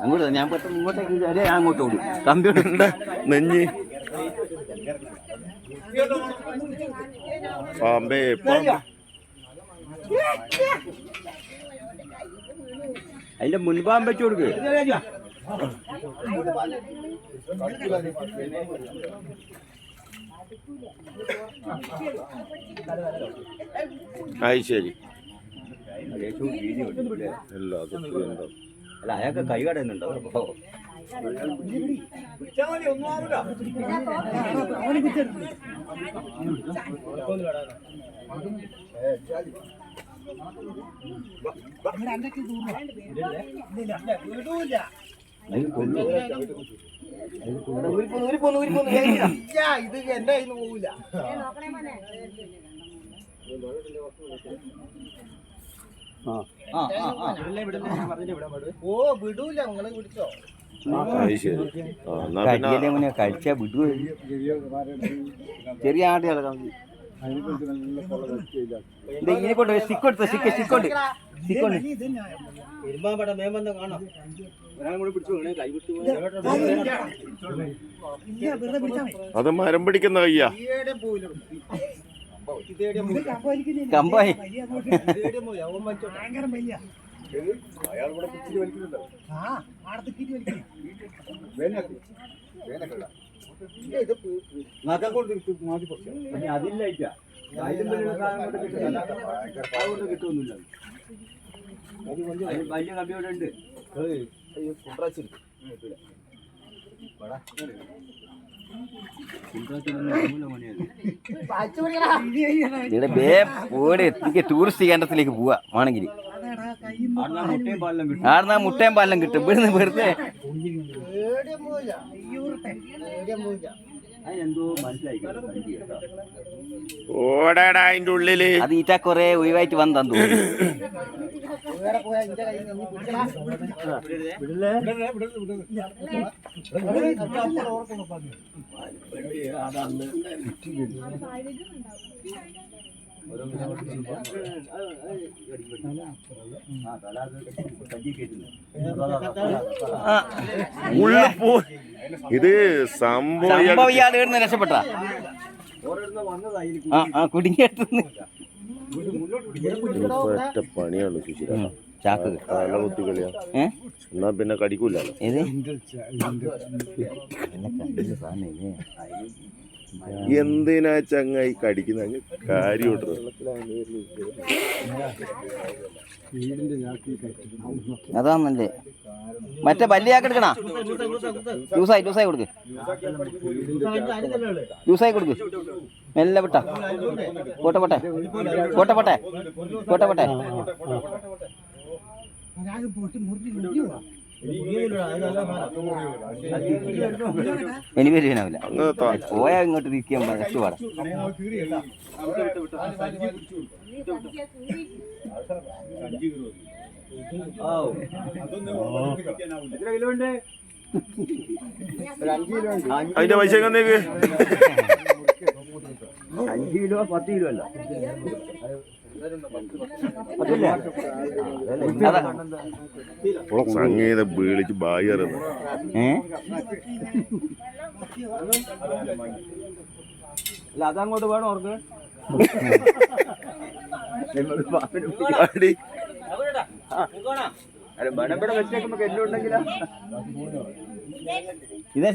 അങ്ങോട്ട് ഞാൻ പെട്ടെന്ന് ഇങ്ങോട്ടേക്ക് അങ്ങോട്ട് ഓടും. കമ്പ്യൂട്ടറിന്റെ നെഞ്ഞ്. പാമ്പേ പാമ്പ്. അതിന്റെ മുൻപാൻ വെച്ചു കൊടുക്ക്. അത് ശരി. അല്ല അയാൾക്ക് കൈ കടയുന്നുണ്ടോ. ഇത് എന്റെ കയ്യിൽ നിന്ന് പോവില്ല ആ, ആ, ആ. ഓ വിടൂല. നിങ്ങൾ പിടിച്ചോ എന്നാ കടിയല്ലേ മോനെ കഴിച്ചാ വിടുവോ? ചെറിയ ആടുകളെ ഇങ്ങനെ കൊണ്ട് സ്റ്റിക്ക് സ്റ്റിക്ക് സ്റ്റിക്ക് കൊണ്ട്. സ്റ്റിക്ക് കാണാം അത് മരം പിടിക്കുന്ന കയ്യാ. കമ്പായി അതില്ല വലിയ കമ്പി ഇവിടെ ഉണ്ട് ഇവിടെ ബേ പോടെ ടൂറിസ്റ്റ് കേന്ദ്രത്തിലേക്ക് പോവാ ആണെങ്കിൽ ആടുന്ന മുട്ടയും പാലും കിട്ടും. ഇവിടുന്ന് വെറുതെ. ഓടാടാ അതിന്റെ ഉള്ളിൽ. അത് ഈറ്റ കൊറേ ഒഴിവായിട്ട് വന്നു വേറെ ഉള്ളു പോ. ഇത് സംഭവം ഇയാൾ ഇവിടുന്ന് രക്ഷപ്പെട്ട. ആ ഒറ്റ പണിയാണ് സുശീല. ചാക്ക് തല കുത്തി കളിയാ. ഏ? എന്നാ പിന്നെ കടിക്കൂലോ. ഇത്. എന്തിനാ ചങ്ങായി കടിക്കുന്ന? അങ്ങ് കാര്യം അതാന്നല്ലേ. മറ്റേ പല്ലിയാക്കെടുക്കണ ജ്യൂസായി ജ്യൂസായി കൊടുക്ക്. ജ്യൂസായി കൊടുക്ക്. മെല്ലെ വിട്ട. പോട്ടെ പോട്ടെ. പോട്ടെ പോട്ടെ. പോട്ടെ പോട്ടെ. ഇനി വരുവാനാവില്ല. പോയാ ഇങ്ങോട്ട് തിരിക്കാൻ രക്ഷപാടാ അതിന്റെ പൈസ എങ്ങനേക്ക് അഞ്ച് കിലോ പത്ത് കിലോ അല്ല സംഗീത വീളിച്ച് ഏ? അല്ല അതങ്ങോട്ട് വേണം ഓർക്ക് അല്ല വെച്ചേക്കുമ്പോ എല്ലാം ഉണ്ടെങ്കിലാ. ഇതേ